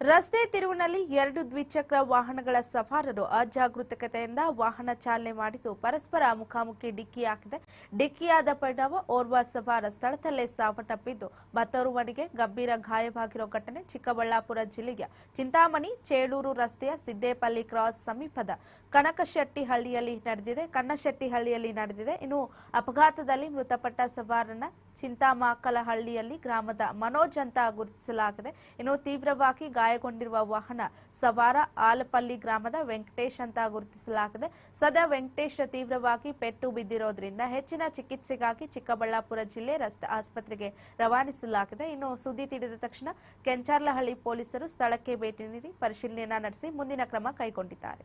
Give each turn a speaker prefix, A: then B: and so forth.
A: ರಸ್ತೆ ತಿರುವಿನಲ್ಲಿ ಎರಡು ದ್ವಿಚಕ್ರ ವಾಹನಗಳ ಸವಾರರು ಅಜಾಗೃತಕತೆಯಿಂದ ವಾಹನ ಚಾಲನೆ ಮಾಡಿದ್ದು ಪರಸ್ಪರ ಮುಖಾಮುಖಿ ಡಿಕ್ಕಿ ಹಾಕಿದೆ ಡಿಕ್ಕಿಯಾದ ಪರಿಣಾಮ ಓರ್ವ ಸವಾರ ಸ್ಥಳದಲ್ಲೇ ಸಾವಟಪ್ಪಿದ್ದು ಮತ್ತೋರ್ವನಿಗೆ ಗಂಭೀರ ಗಾಯವಾಗಿರೋ ಘಟನೆ ಚಿಕ್ಕಬಳ್ಳಾಪುರ ಜಿಲ್ಲೆಯ ಚಿಂತಾಮಣಿ ಚೇಳೂರು ರಸ್ತೆಯ ಸಿದ್ದೇಪಲ್ಲಿ ಕ್ರಾಸ್ ಸಮೀಪದ ಕನಕಶೆಟ್ಟಿಹಳ್ಳಿಯಲ್ಲಿ ನಡೆದಿದೆ. ಕನ್ನಶೆಟ್ಟಿಹಳ್ಳಿಯಲ್ಲಿ ನಡೆದಿದೆ. ಇನ್ನು ಅಪಘಾತದಲ್ಲಿ ಮೃತಪಟ್ಟ ಸವಾರನ ಚಿಂತಾಮಾಕಲಹಳ್ಳಿಯಲ್ಲಿ ಗ್ರಾಮದ ಮನೋಜ್ ಅಂತ ಗುರುತಿಸಲಾಗಿದೆ. ಇನ್ನು ತೀವ್ರವಾಗಿ ಗಾಯಗೊಂಡಿರುವ ವಾಹನ ಸವಾರ ಆಲಪಲ್ಲಿ ಗ್ರಾಮದ ವೆಂಕಟೇಶ್ ಅಂತ ಗುರುತಿಸಲಾಗಿದೆ. ಸದಾ ವೆಂಕಟೇಶ್ ತೀವ್ರವಾಗಿ ಪೆಟ್ಟು ಬಿದ್ದಿರೋದ್ರಿಂದ ಹೆಚ್ಚಿನ ಚಿಕಿತ್ಸೆಗಾಗಿ ಚಿಕ್ಕಬಳ್ಳಾಪುರ ಜಿಲ್ಲೆ ರಸ್ತೆ ಆಸ್ಪತ್ರೆಗೆ ರವಾನಿಸಲಾಗಿದೆ. ಇನ್ನು ಸುದ್ದಿ ತಿಳಿದ ತಕ್ಷಣ ಕೆಂಚಾರ್ಲಹಳ್ಳಿ ಪೊಲೀಸರು ಸ್ಥಳಕ್ಕೆ ಭೇಟಿ ನೀಡಿ ಪರಿಶೀಲನೆ ನಡೆಸಿ ಮುಂದಿನ ಕ್ರಮ ಕೈಗೊಂಡಿದ್ದಾರೆ.